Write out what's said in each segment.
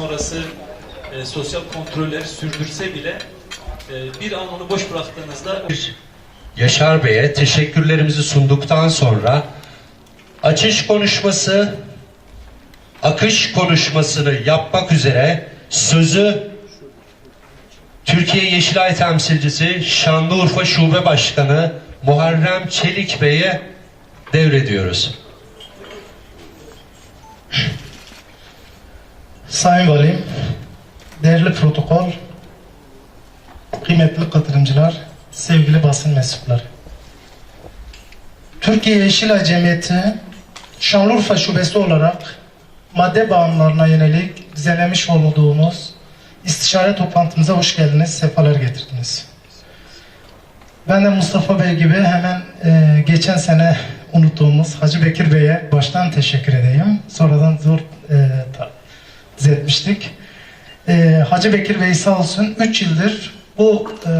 sonrası e, sosyal kontrolleri sürdürse bile e, bir an onu boş bıraktığınızda Yaşar Bey'e teşekkürlerimizi sunduktan sonra açış konuşması, akış konuşmasını yapmak üzere sözü Türkiye Yeşilay temsilcisi Şanlıurfa Şube Başkanı Muharrem Çelik Bey'e devrediyoruz. Sayın Valim, değerli protokol, kıymetli katılımcılar, sevgili basın mensupları. Türkiye Yeşilay Cemiyeti Şanlıurfa Şubesi olarak madde bağımlılarına yönelik düzenlemiş olduğumuz istişare toplantımıza hoş geldiniz, sefalar getirdiniz. Ben de Mustafa Bey gibi hemen e, geçen sene unuttuğumuz Hacı Bekir Bey'e baştan teşekkür edeyim. Sonradan zor e, etmiştik. Ee, Hacı Bekir Bey sağ olsun 3 yıldır bu e,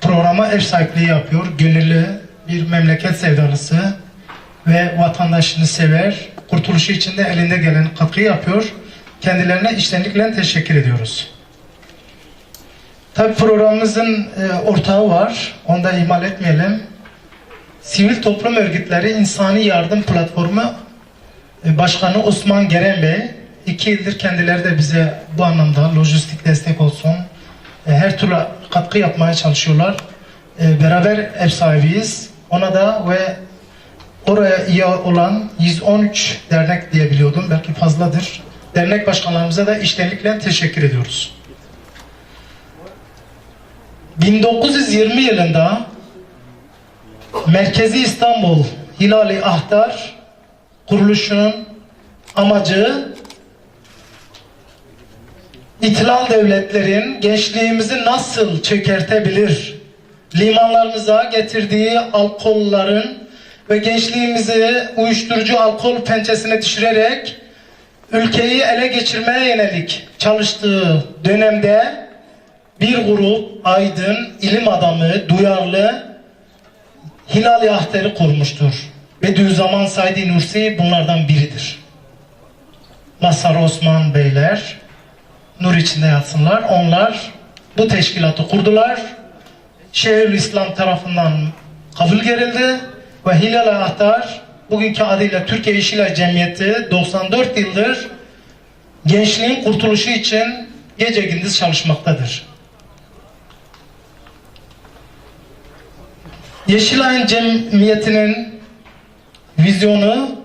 programa ev sahipliği yapıyor. Gönüllü bir memleket sevdalısı ve vatandaşını sever. Kurtuluşu için de elinde gelen katkıyı yapıyor. Kendilerine içtenlikle teşekkür ediyoruz. Tabi programımızın e, ortağı var. Onu da ihmal etmeyelim. Sivil toplum örgütleri insani yardım platformu e, Başkanı Osman Geren Bey iki yıldır kendileri de bize bu anlamda lojistik destek olsun. e, Her türlü katkı yapmaya çalışıyorlar. E, Beraber ev sahibiyiz. Ona da ve oraya iyi olan 113 dernek diye biliyordum. Belki fazladır. Dernek başkanlarımıza da iştenlikle teşekkür ediyoruz. 1920 yılında Merkezi İstanbul Hilali Ahtar kuruluşunun amacı İtilal devletlerin gençliğimizi nasıl çökertebilir? Limanlarımıza getirdiği alkolların ve gençliğimizi uyuşturucu alkol pençesine düşürerek ülkeyi ele geçirmeye yönelik çalıştığı dönemde bir grup aydın, ilim adamı, duyarlı Hilal Yahter'i kurmuştur. Bediüzzaman Said Nursi bunlardan biridir. Mazhar Osman Beyler, nur içinde yatsınlar. Onlar bu teşkilatı kurdular. Şeyhülislam tarafından kabul gerildi ve Hilal Ahtar bugünkü adıyla Türkiye Yeşilay Cemiyeti 94 yıldır gençliğin kurtuluşu için gece gündüz çalışmaktadır. Yeşilay'ın cemiyetinin vizyonu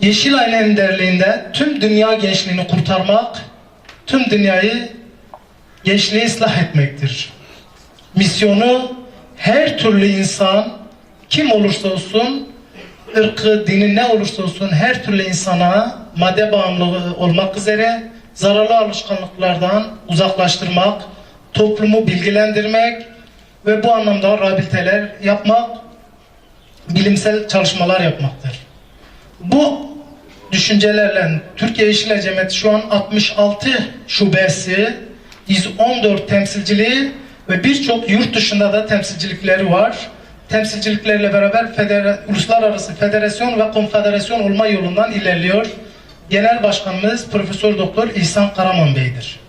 Yeşilay'ın önderliğinde tüm dünya gençliğini kurtarmak, tüm dünyayı gençliği ıslah etmektir. Misyonu her türlü insan kim olursa olsun, ırkı, dini ne olursa olsun her türlü insana madde bağımlılığı olmak üzere zararlı alışkanlıklardan uzaklaştırmak, toplumu bilgilendirmek ve bu anlamda rehabiliteler yapmak, bilimsel çalışmalar yapmaktır. Bu düşüncelerle Türkiye Yeşil Cemiyeti şu an 66 şubesi, 114 temsilciliği ve birçok yurt dışında da temsilcilikleri var. Temsilciliklerle beraber federa, uluslararası federasyon ve konfederasyon olma yolundan ilerliyor. Genel Başkanımız Profesör Doktor İhsan Karaman Bey'dir.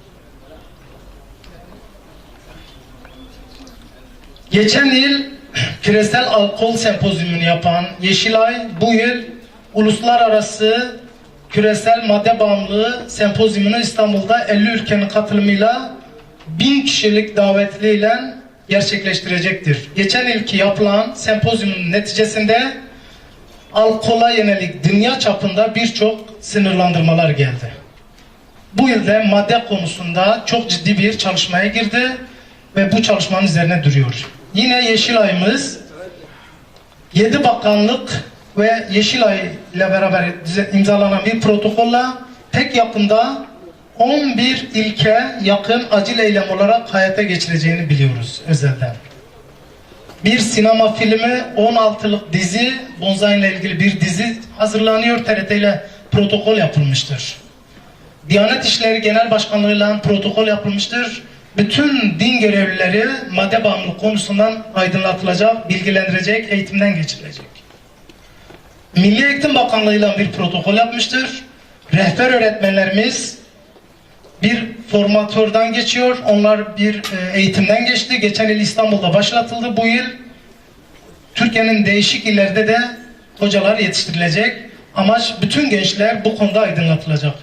Geçen yıl küresel alkol sempozyumunu yapan Yeşilay bu yıl uluslararası küresel madde bağımlılığı sempozyumunu İstanbul'da 50 ülkenin katılımıyla 1000 kişilik davetliyle gerçekleştirecektir. Geçen yılki yapılan sempozyumun neticesinde alkola yönelik dünya çapında birçok sınırlandırmalar geldi. Bu yılda madde konusunda çok ciddi bir çalışmaya girdi ve bu çalışmanın üzerine duruyor. Yine Yeşilay'ımız 7 bakanlık ve Yeşilay ile beraber imzalanan bir protokolla pek yakında 11 ilke yakın acil eylem olarak hayata geçireceğini biliyoruz özelden. Bir sinema filmi, 16'lık dizi, Bonzai ile ilgili bir dizi hazırlanıyor. TRT ile protokol yapılmıştır. Diyanet İşleri Genel Başkanlığı'yla protokol yapılmıştır. Bütün din görevlileri madde bağımlılık konusundan aydınlatılacak, bilgilendirecek, eğitimden geçirilecek. Milli Eğitim Bakanlığı'yla bir protokol yapmıştır. rehber öğretmenlerimiz bir formatörden geçiyor. Onlar bir e, eğitimden geçti. Geçen yıl İstanbul'da başlatıldı. Bu yıl Türkiye'nin değişik illerde de hocalar yetiştirilecek. Amaç bütün gençler bu konuda aydınlatılacak.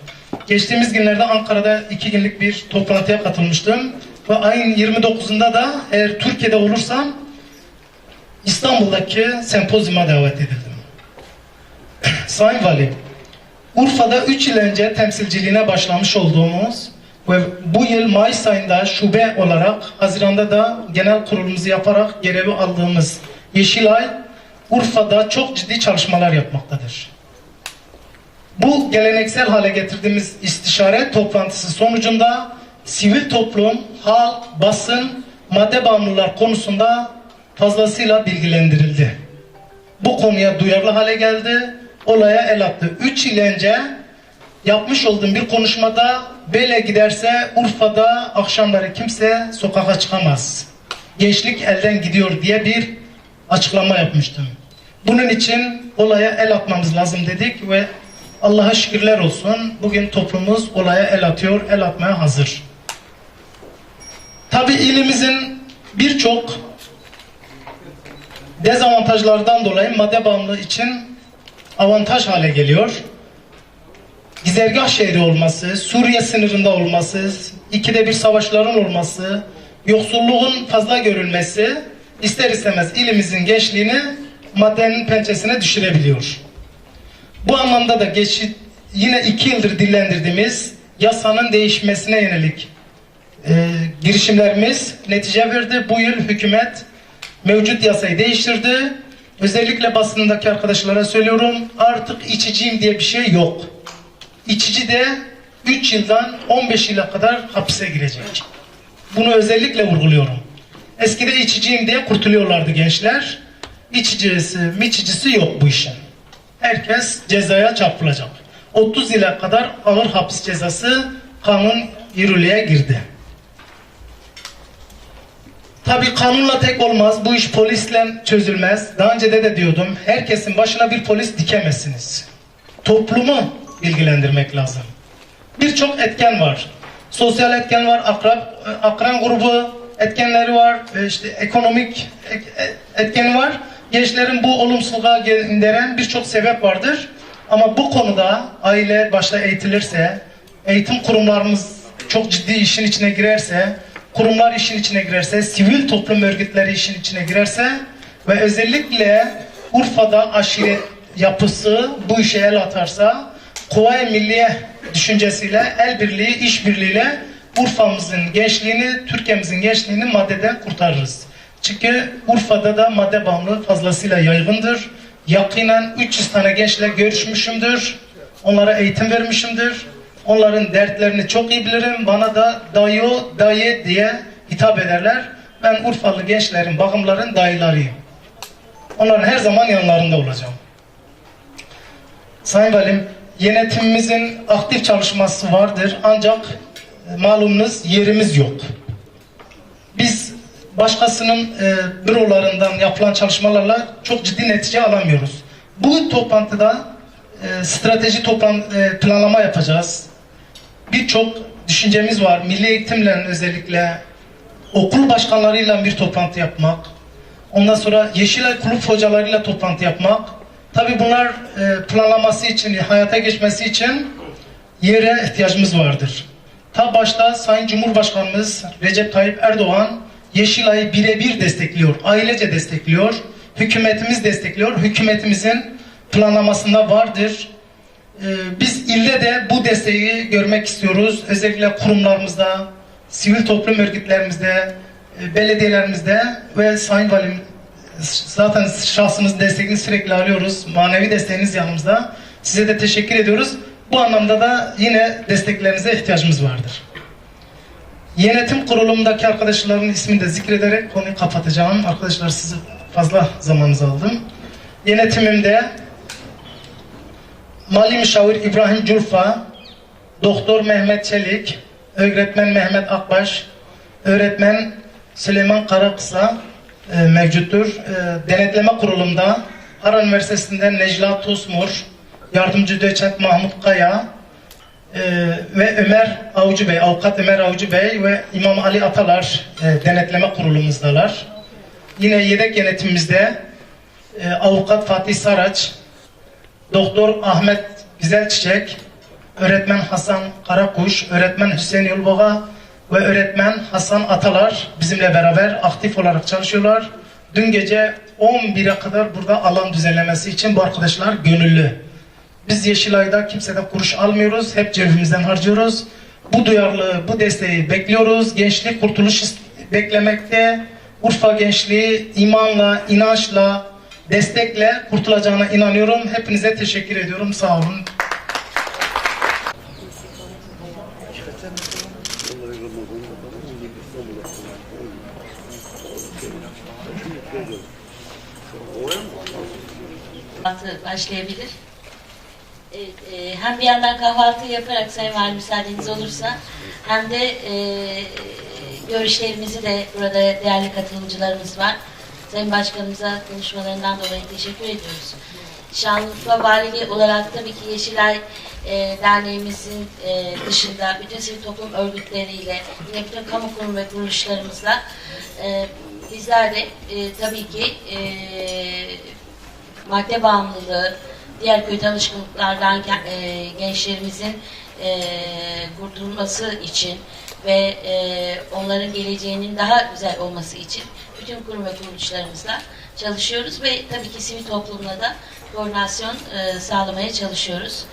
Geçtiğimiz günlerde Ankara'da iki günlük bir toplantıya katılmıştım. Ve ayın 29'unda da eğer Türkiye'de olursam İstanbul'daki sempozyuma davet edildim. Sayın Valim, Urfa'da 3 yıl önce temsilciliğine başlamış olduğumuz ve bu yıl Mayıs ayında şube olarak Haziran'da da genel kurulumuzu yaparak görevi aldığımız Yeşilay Urfa'da çok ciddi çalışmalar yapmaktadır. Bu geleneksel hale getirdiğimiz istişare toplantısı sonucunda sivil toplum, halk, basın, madde bağımlılar konusunda fazlasıyla bilgilendirildi. Bu konuya duyarlı hale geldi, olaya el attı. 3 yıl önce yapmış olduğum bir konuşmada böyle giderse Urfa'da akşamları kimse sokağa çıkamaz. Gençlik elden gidiyor diye bir açıklama yapmıştım. Bunun için olaya el atmamız lazım dedik ve Allah'a şükürler olsun bugün toplumumuz olaya el atıyor, el atmaya hazır. Tabi ilimizin birçok dezavantajlardan dolayı madde bağımlılığı için avantaj hale geliyor. Gizergah şehri olması, Suriye sınırında olması, ikide bir savaşların olması, yoksulluğun fazla görülmesi ister istemez ilimizin gençliğini maddenin pençesine düşürebiliyor. Bu anlamda da geçit, yine iki yıldır dillendirdiğimiz yasanın değişmesine yönelik e, girişimlerimiz netice verdi. Bu yıl hükümet mevcut yasayı değiştirdi. Özellikle basındaki arkadaşlara söylüyorum artık içiciyim diye bir şey yok. İçici de 3 yıldan 15 yıla kadar hapise girecek. Bunu özellikle vurguluyorum. Eskide içiciyim diye kurtuluyorlardı gençler. İçicisi, miçicisi yok bu işin. Herkes cezaya çarpılacak. 30 yıla kadar ağır hapis cezası kanun yürürlüğe girdi. Tabii kanunla tek olmaz. Bu iş polisle çözülmez. Daha önce de, de diyordum. Herkesin başına bir polis dikemezsiniz. Toplumu bilgilendirmek lazım. Birçok etken var. Sosyal etken var, akran, akran grubu etkenleri var, işte ekonomik e- etkeni var. Gençlerin bu olumsuzluğa gönderen birçok sebep vardır. Ama bu konuda aile başta eğitilirse, eğitim kurumlarımız çok ciddi işin içine girerse, kurumlar işin içine girerse, sivil toplum örgütleri işin içine girerse ve özellikle Urfa'da aşiret yapısı bu işe el atarsa Kuvayi Milliye düşüncesiyle, el birliği, iş birliğiyle Urfa'mızın gençliğini, Türkiye'mizin gençliğini maddeden kurtarırız. Çünkü Urfa'da da madde bağımlılığı fazlasıyla yaygındır. Yakinen 300 tane gençle görüşmüşümdür. Onlara eğitim vermişimdir. Onların dertlerini çok iyi bilirim. Bana da dayı, dayı diye hitap ederler. Ben Urfalı gençlerin, bakımların dayılarıyım. Onların her zaman yanlarında olacağım. Sayın Valim, yönetimimizin aktif çalışması vardır ancak e, malumunuz yerimiz yok. Biz başkasının e, bürolarından yapılan çalışmalarla çok ciddi netice alamıyoruz. Bu toplantıda e, strateji toplan, e, planlama yapacağız. Birçok düşüncemiz var. Milli eğitimle özellikle okul başkanlarıyla bir toplantı yapmak. Ondan sonra Yeşilay kulüp hocalarıyla toplantı yapmak. Tabi bunlar e, planlaması için, hayata geçmesi için yere ihtiyacımız vardır. Ta başta Sayın Cumhurbaşkanımız Recep Tayyip Erdoğan Yeşilay'ı birebir destekliyor, ailece destekliyor, hükümetimiz destekliyor, hükümetimizin planlamasında vardır. Ee, biz ilde de bu desteği görmek istiyoruz. Özellikle kurumlarımızda, sivil toplum örgütlerimizde, e, belediyelerimizde ve Sayın Valim zaten şahsınız desteğini sürekli alıyoruz. Manevi desteğiniz yanımızda. Size de teşekkür ediyoruz. Bu anlamda da yine desteklerinize ihtiyacımız vardır. Yönetim kurulumundaki arkadaşların ismini de zikrederek konuyu kapatacağım. Arkadaşlar sizi fazla zamanınızı aldım. Yönetimimde Mali Müşavir İbrahim Curfa, Doktor Mehmet Çelik, Öğretmen Mehmet Akbaş, Öğretmen Süleyman Karakısa e, mevcuttur. E, denetleme kurulumda Harran Üniversitesi'nden Necla Tosmur, Yardımcı Doçent Mahmut Kaya, e, ve Ömer Avcı Bey, Avukat Ömer Avcı Bey ve İmam Ali Atalar e, denetleme kurulumuzdalar. Yine yedek yönetimimizde e, Avukat Fatih Saraç, Doktor Ahmet Güzelçiçek, öğretmen Hasan Karakuş, öğretmen Hüseyin Yolboğa ve öğretmen Hasan Atalar bizimle beraber aktif olarak çalışıyorlar. Dün gece 11'e kadar burada alan düzenlemesi için bu arkadaşlar gönüllü. Biz Yeşilay'da kimseden kuruş almıyoruz, hep cebimizden harcıyoruz. Bu duyarlılığı, bu desteği bekliyoruz. Gençlik kurtuluş beklemekte. Urfa gençliği imanla, inançla, destekle kurtulacağına inanıyorum. Hepinize teşekkür ediyorum. Sağ olun. başlayabilir. Evet, e, hem bir yandan kahvaltı yaparak Sayın Valim müsaadeniz olursa hem de e, görüşlerimizi de burada değerli katılımcılarımız var. Sayın Başkanımıza konuşmalarından dolayı teşekkür ediyoruz. Şanlıurfa Valiliği olarak tabii ki Yeşilay e, Derneğimizin e, dışında bütün sivil toplum örgütleriyle yine bütün kamu kurum ve kuruluşlarımızla e, bizler de e, tabii ki e, madde bağımlılığı, diğer kötü alışkanlıklardan e, gençlerimizin e, kurtulması için ve e, onların geleceğinin daha güzel olması için bütün kurum ve kuruluşlarımızla çalışıyoruz ve tabii ki sivil toplumla da koordinasyon e, sağlamaya çalışıyoruz.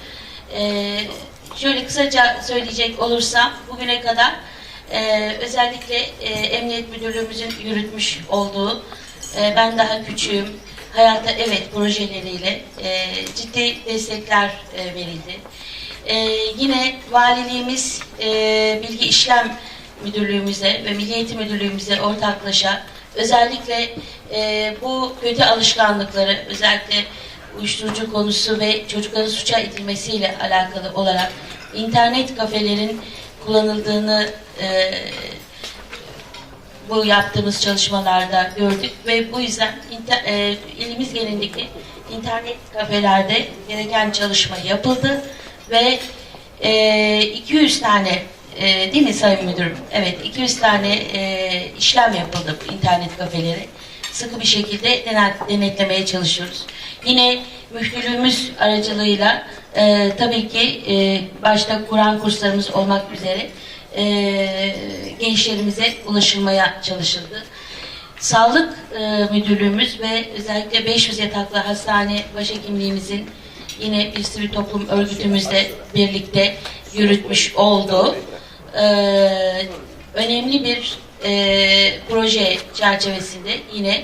E, şöyle kısaca söyleyecek olursam bugüne kadar e, özellikle e, Emniyet Müdürlüğümüzün yürütmüş olduğu e, ben daha küçüğüm Hayata Evet projeleriyle e, ciddi destekler e, verildi. E, yine valiliğimiz e, Bilgi İşlem Müdürlüğümüze ve Milli Eğitim Müdürlüğümüze ortaklaşa özellikle e, bu kötü alışkanlıkları özellikle uyuşturucu konusu ve çocukların suça itilmesiyle alakalı olarak internet kafelerin kullanıldığını e, bu yaptığımız çalışmalarda gördük ve bu yüzden inter, e, ilimiz genelindeki internet kafelerde gereken çalışma yapıldı ve e, 200 tane e, değil mi Sayın Müdürüm? Evet 200 tane e, işlem yapıldı bu internet kafeleri. Sıkı bir şekilde denet- denetlemeye çalışıyoruz. Yine müftülüğümüz aracılığıyla e, tabii ki e, başta Kur'an kurslarımız olmak üzere e, gençlerimize ulaşılmaya çalışıldı. Sağlık e, Müdürlüğümüz ve özellikle 500 yataklı hastane başhekimliğimizin yine bir sivil toplum örgütümüzle birlikte yürütmüş olduğu e, önemli bir e, proje çerçevesinde yine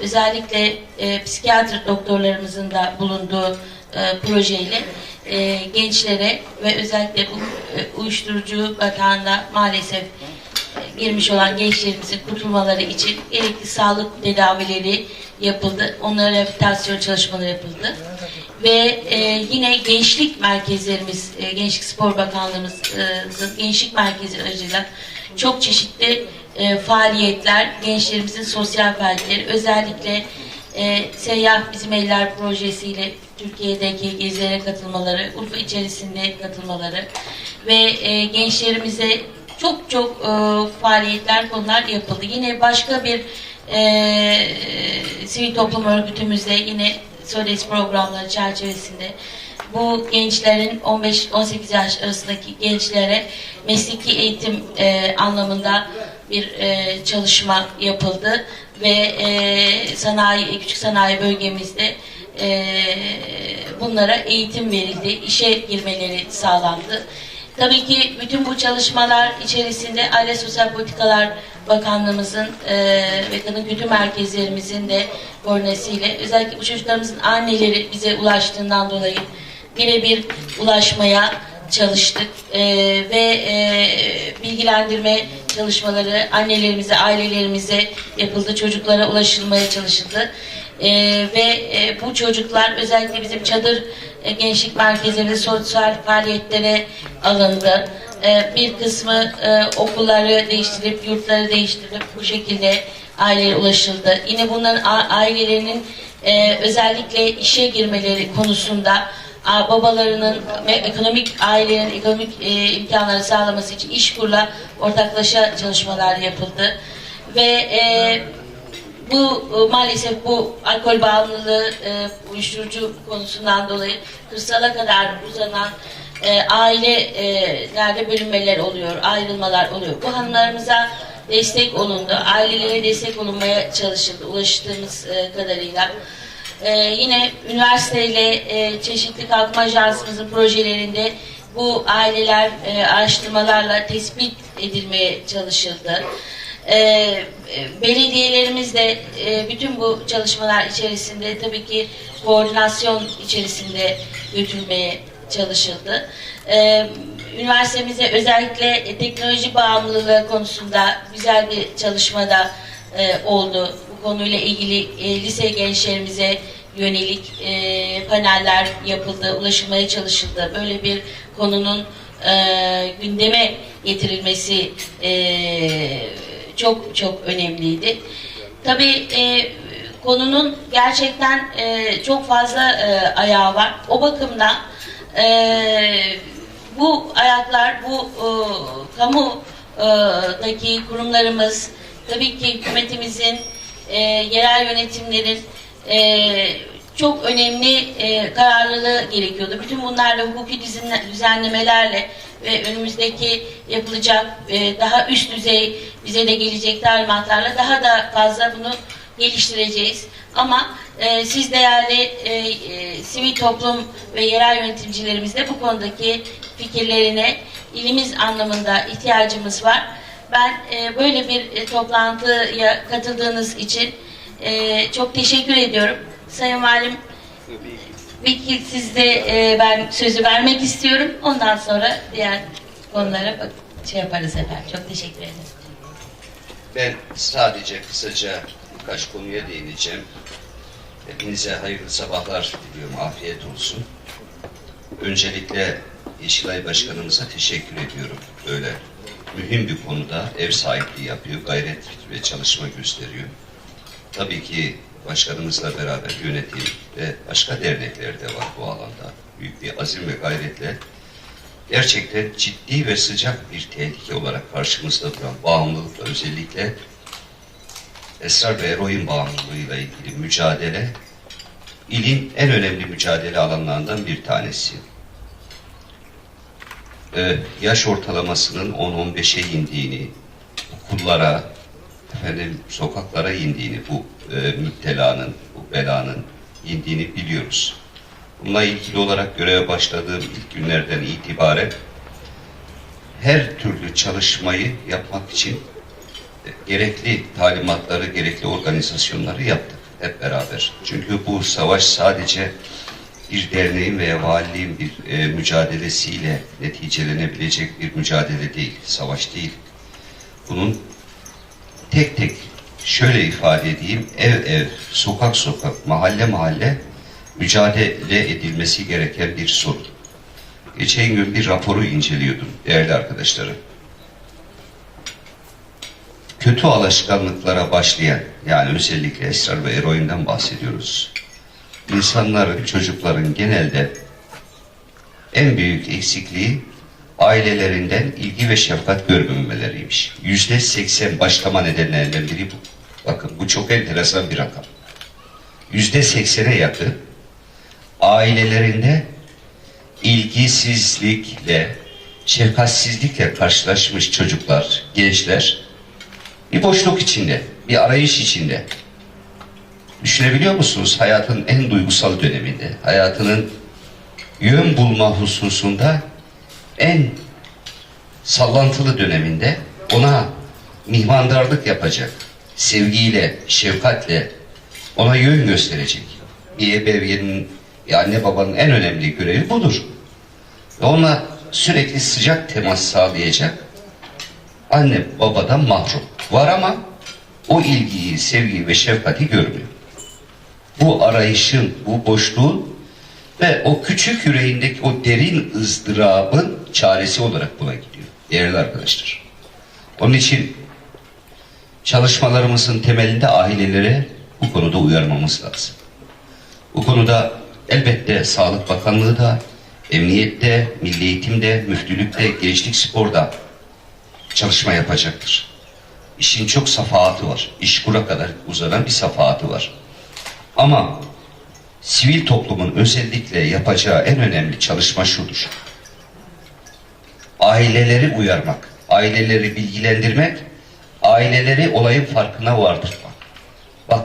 özellikle e, psikiyatr doktorlarımızın da bulunduğu e, projeyle e, gençlere ve özellikle bu e, uyuşturucu batağında maalesef girmiş olan gençlerimizin kurtulmaları için gerekli sağlık tedavileri yapıldı. Onlara rehabilitasyon çalışmaları yapıldı. Ve e, yine gençlik merkezlerimiz, e, Gençlik Spor Bakanlığımızın gençlik merkezi aracılığıyla çok çeşitli e, faaliyetler, gençlerimizin sosyal faaliyetleri, özellikle e, Seyyah Bizim Eller projesiyle Türkiye'deki gezilere katılmaları, Urfa içerisinde katılmaları ve e, gençlerimize çok çok e, faaliyetler, konular yapıldı. Yine başka bir e, sivil toplum örgütümüzde yine Solis programları çerçevesinde bu gençlerin 15-18 yaş arasındaki gençlere mesleki eğitim e, anlamında bir e, çalışma yapıldı ve e, sanayi küçük sanayi bölgemizde e, bunlara eğitim verildi, işe girmeleri sağlandı. Tabii ki bütün bu çalışmalar içerisinde Aile Sosyal Politikalar Bakanlığımızın e, ve Kadın Kültür Merkezlerimizin de koordinesiyle özellikle bu çocuklarımızın anneleri bize ulaştığından dolayı birebir ulaşmaya çalıştık E, ve e, bilgilendirme çalışmaları annelerimize, ailelerimize yapıldı. Çocuklara ulaşılmaya çalışıldı. E, ve e, bu çocuklar özellikle bizim çadır e, gençlik merkezlerinde sosyal faaliyetlere alındı. E, bir kısmı e, okulları değiştirip, yurtları değiştirip bu şekilde aileye ulaşıldı. Yine bunların ailelerinin e, özellikle işe girmeleri konusunda babalarının ve ekonomik ailenin ekonomik e, imkanları sağlaması için İşkur'la ortaklaşa çalışmalar yapıldı. Ve e, bu e, maalesef bu alkol bağımlılığı, e, uyuşturucu konusundan dolayı kırsala kadar uzanan e, ailelerde bölünmeler oluyor, ayrılmalar oluyor. Bu hanımlarımıza destek olundu, ailelere destek olunmaya çalışıldı ulaştığımız e, kadarıyla. E, yine üniversiteyle e, çeşitli kalkınma ajansımızın projelerinde bu aileler e, araştırmalarla tespit edilmeye çalışıldı. Ee, e, belediyelerimiz de e, bütün bu çalışmalar içerisinde tabii ki koordinasyon içerisinde götürmeye çalışıldı. Ee, üniversitemize özellikle teknoloji bağımlılığı konusunda güzel bir çalışmada e, oldu. Bu konuyla ilgili e, lise gençlerimize yönelik e, paneller yapıldı, ulaşılmaya çalışıldı. Böyle bir konunun e, gündeme getirilmesi e, çok çok önemliydi. Tabii e, konunun gerçekten e, çok fazla e, ayağı var. O bakımdan e, bu ayaklar, bu e, kamudaki kurumlarımız, tabii ki hükümetimizin, e, yerel yönetimlerin e, çok önemli e, kararlılığı gerekiyordu. Bütün bunlarla hukuki düzenle- düzenlemelerle ve önümüzdeki yapılacak e, daha üst düzey bize de gelecek talimatlarla daha da fazla bunu geliştireceğiz. Ama e, siz değerli e, e, sivil toplum ve yerel yönetimcilerimizde bu konudaki fikirlerine ilimiz anlamında ihtiyacımız var. Ben e, böyle bir e, toplantıya katıldığınız için e, çok teşekkür ediyorum. Sayın Valim Vekil sizde e, ben sözü vermek istiyorum. Ondan sonra diğer konulara bak, şey yaparız efendim. Çok teşekkür ederim. Ben sadece kısaca birkaç konuya değineceğim. Hepinize hayırlı sabahlar diliyorum, afiyet olsun. Öncelikle Yeşilay Başkanımıza teşekkür ediyorum. Böyle mühim bir konuda ev sahipliği yapıyor, gayret ve çalışma gösteriyor. Tabii ki başkanımızla beraber yönetim ve başka dernekler de var bu alanda. Büyük bir azim ve gayretle gerçekten ciddi ve sıcak bir tehlike olarak karşımızda duran bağımlılıkla özellikle esrar ve eroin bağımlılığıyla ilgili mücadele ilin en önemli mücadele alanlarından bir tanesi. Ee, yaş ortalamasının 10-15'e indiğini, okullara, efendim sokaklara indiğini, bu e, müptelanın, bu belanın indiğini biliyoruz. Bununla ilgili olarak göreve başladığım ilk günlerden itibaren her türlü çalışmayı yapmak için gerekli talimatları, gerekli organizasyonları yaptık hep beraber. Çünkü bu savaş sadece bir derneğin veya valiliğin bir e, mücadelesiyle neticelenebilecek bir mücadele değil, savaş değil. Bunun tek tek şöyle ifade edeyim, ev ev, sokak sokak, mahalle mahalle mücadele edilmesi gereken bir sorun. Geçen gün bir raporu inceliyordum değerli arkadaşlarım. Kötü alışkanlıklara başlayan, yani özellikle esrar ve eroinden bahsediyoruz. İnsanların, çocukların genelde en büyük eksikliği ailelerinden ilgi ve şefkat görmemeleriymiş. Yüzde seksen başlama nedenlerinden biri bu. Bakın bu çok enteresan bir rakam. Yüzde seksene yakın ailelerinde ilgisizlikle, şefkatsizlikle karşılaşmış çocuklar, gençler bir boşluk içinde, bir arayış içinde. Düşünebiliyor musunuz hayatın en duygusal döneminde, hayatının yön bulma hususunda en sallantılı döneminde ona mihmandarlık yapacak, sevgiyle, şefkatle ona yön gösterecek. Bir ebevyenin, bir anne babanın en önemli görevi budur. Ve ona sürekli sıcak temas sağlayacak anne babadan mahrum. Var ama o ilgiyi, sevgiyi ve şefkati görmüyor. Bu arayışın, bu boşluğun ve o küçük yüreğindeki o derin ızdırabın çaresi olarak buna gidiyor. Değerli arkadaşlar. Onun için çalışmalarımızın temelinde ailelere bu konuda uyarmamız lazım. Bu konuda Elbette Sağlık Bakanlığı da, Emniyette, Milli Eğitim'de, Müftülük'te, Gençlik Spor'da çalışma yapacaktır. İşin çok safahatı var. İşkura kadar uzanan bir safahatı var. Ama sivil toplumun özellikle yapacağı en önemli çalışma şudur. Aileleri uyarmak, aileleri bilgilendirmek, aileleri olayın farkına vardırmak. Bak,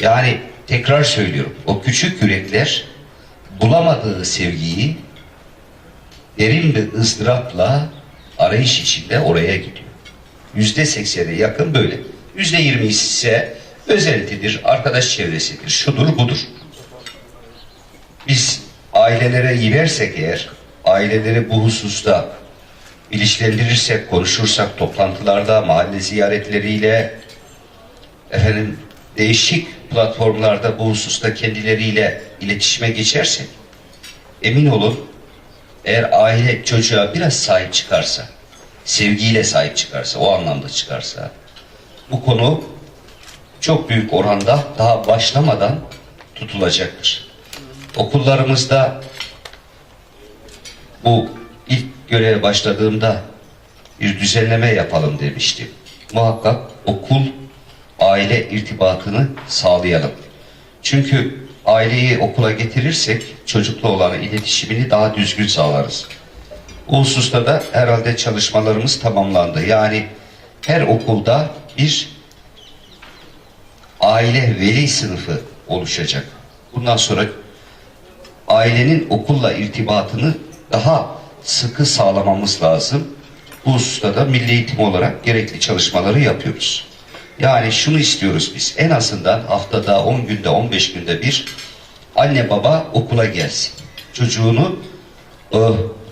yani tekrar söylüyorum, o küçük yürekler bulamadığı sevgiyi derin bir ızdırapla arayış içinde oraya gidiyor. Yüzde seksene yakın böyle. Yüzde yirmi ise özeltidir, arkadaş çevresidir, şudur budur. Biz ailelere girersek eğer, aileleri bu hususta bilinçlendirirsek, konuşursak toplantılarda, mahalle ziyaretleriyle, efendim değişik platformlarda bu hususta kendileriyle iletişime geçersek, emin olun eğer aile çocuğa biraz sahip çıkarsa, sevgiyle sahip çıkarsa, o anlamda çıkarsa, bu konu çok büyük oranda daha başlamadan tutulacaktır. Okullarımızda bu ilk göreve başladığımda bir düzenleme yapalım demiştim. Muhakkak okul aile irtibatını sağlayalım. Çünkü aileyi okula getirirsek çocukla olan iletişimini daha düzgün sağlarız. Bu hususta da herhalde çalışmalarımız tamamlandı. Yani her okulda bir aile veli sınıfı oluşacak. Bundan sonra ailenin okulla irtibatını daha sıkı sağlamamız lazım. Bu hususta da milli eğitim olarak gerekli çalışmaları yapıyoruz. Yani şunu istiyoruz biz. En azından haftada 10 günde 15 günde bir anne baba okula gelsin. Çocuğunu e,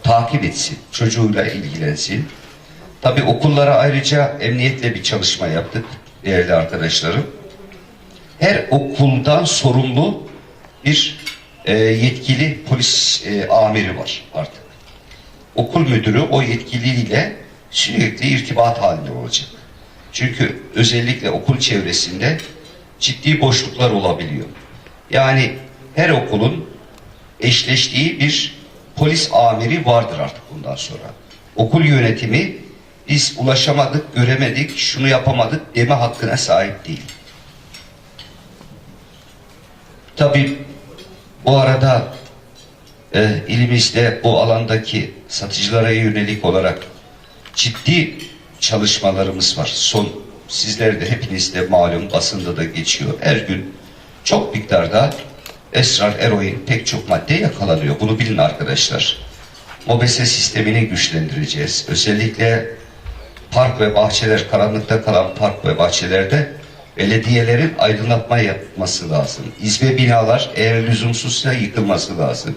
takip etsin. Çocuğuyla ilgilensin. Tabi okullara ayrıca emniyetle bir çalışma yaptık değerli arkadaşlarım. Her okuldan sorumlu bir e, yetkili polis e, amiri var artık. Okul müdürü o yetkiliyle sürekli irtibat halinde olacak. Çünkü özellikle okul çevresinde ciddi boşluklar olabiliyor. Yani her okulun eşleştiği bir polis amiri vardır artık bundan sonra. Okul yönetimi biz ulaşamadık, göremedik, şunu yapamadık deme hakkına sahip değil. Tabii bu arada e, ilimizde bu alandaki satıcılara yönelik olarak ciddi çalışmalarımız var. Son sizler de hepiniz de malum basında da geçiyor. Her gün çok miktarda esrar, eroin pek çok madde yakalanıyor. Bunu bilin arkadaşlar. Mobese sistemini güçlendireceğiz. Özellikle park ve bahçeler, karanlıkta kalan park ve bahçelerde belediyelerin aydınlatma yapması lazım. İzbe binalar eğer lüzumsuzsa yıkılması lazım.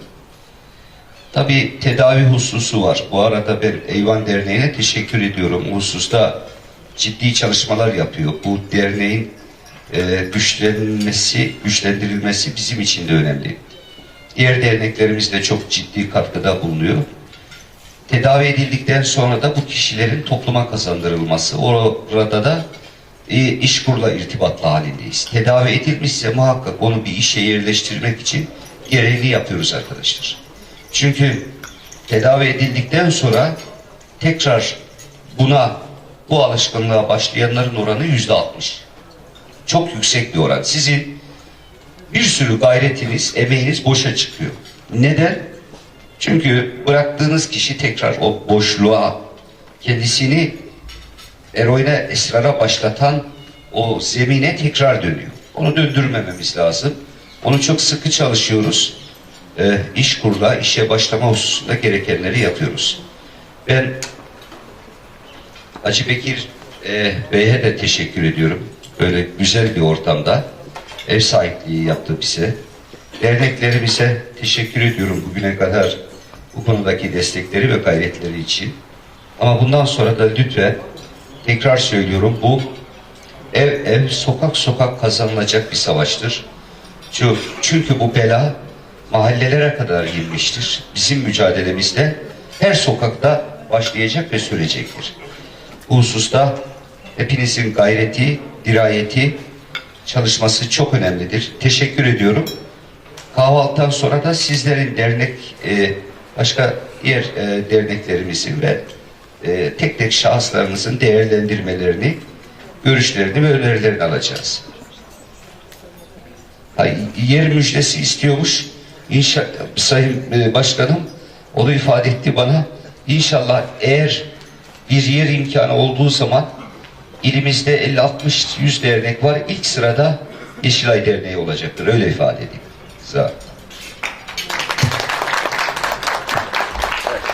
Tabi tedavi hususu var. Bu arada ben Eyvan Derneği'ne teşekkür ediyorum. Bu hususta ciddi çalışmalar yapıyor. Bu derneğin e, güçlenmesi, güçlendirilmesi bizim için de önemli. Diğer derneklerimiz de çok ciddi katkıda bulunuyor. Tedavi edildikten sonra da bu kişilerin topluma kazandırılması. Orada da e, işkurla irtibatlı halindeyiz. Tedavi edilmişse muhakkak onu bir işe yerleştirmek için gereğini yapıyoruz arkadaşlar. Çünkü tedavi edildikten sonra tekrar buna bu alışkanlığa başlayanların oranı yüzde altmış. Çok yüksek bir oran. Sizin bir sürü gayretiniz, emeğiniz boşa çıkıyor. Neden? Çünkü bıraktığınız kişi tekrar o boşluğa kendisini eroine, esrara başlatan o zemine tekrar dönüyor. Onu döndürmememiz lazım. Onu çok sıkı çalışıyoruz. Ee, iş kurla, işe başlama hususunda gerekenleri yapıyoruz. Ben Hacı Bekir e, Bey'e de teşekkür ediyorum. Böyle güzel bir ortamda ev sahipliği yaptı bize. Derneklerimize teşekkür ediyorum bugüne kadar bu konudaki destekleri ve gayretleri için. Ama bundan sonra da lütfen tekrar söylüyorum bu ev ev sokak sokak kazanılacak bir savaştır. Çünkü, bu bela mahallelere kadar girmiştir. Bizim mücadelemizde her sokakta başlayacak ve sürecektir. Bu hususta hepinizin gayreti, dirayeti, çalışması çok önemlidir. Teşekkür ediyorum. Kahvaltıdan sonra da sizlerin dernek, e, başka diğer e, derneklerimizin ve e, tek tek şahıslarımızın değerlendirmelerini, görüşlerini ve önerilerini alacağız. Ha, yer müjdesi istiyormuş. İnşa, Sayın e, Başkanım onu ifade etti bana. İnşallah eğer bir yer imkanı olduğu zaman ilimizde 50-60-100 dernek var. İlk sırada Yeşilay Derneği olacaktır. Öyle ifade edeyim. Olun.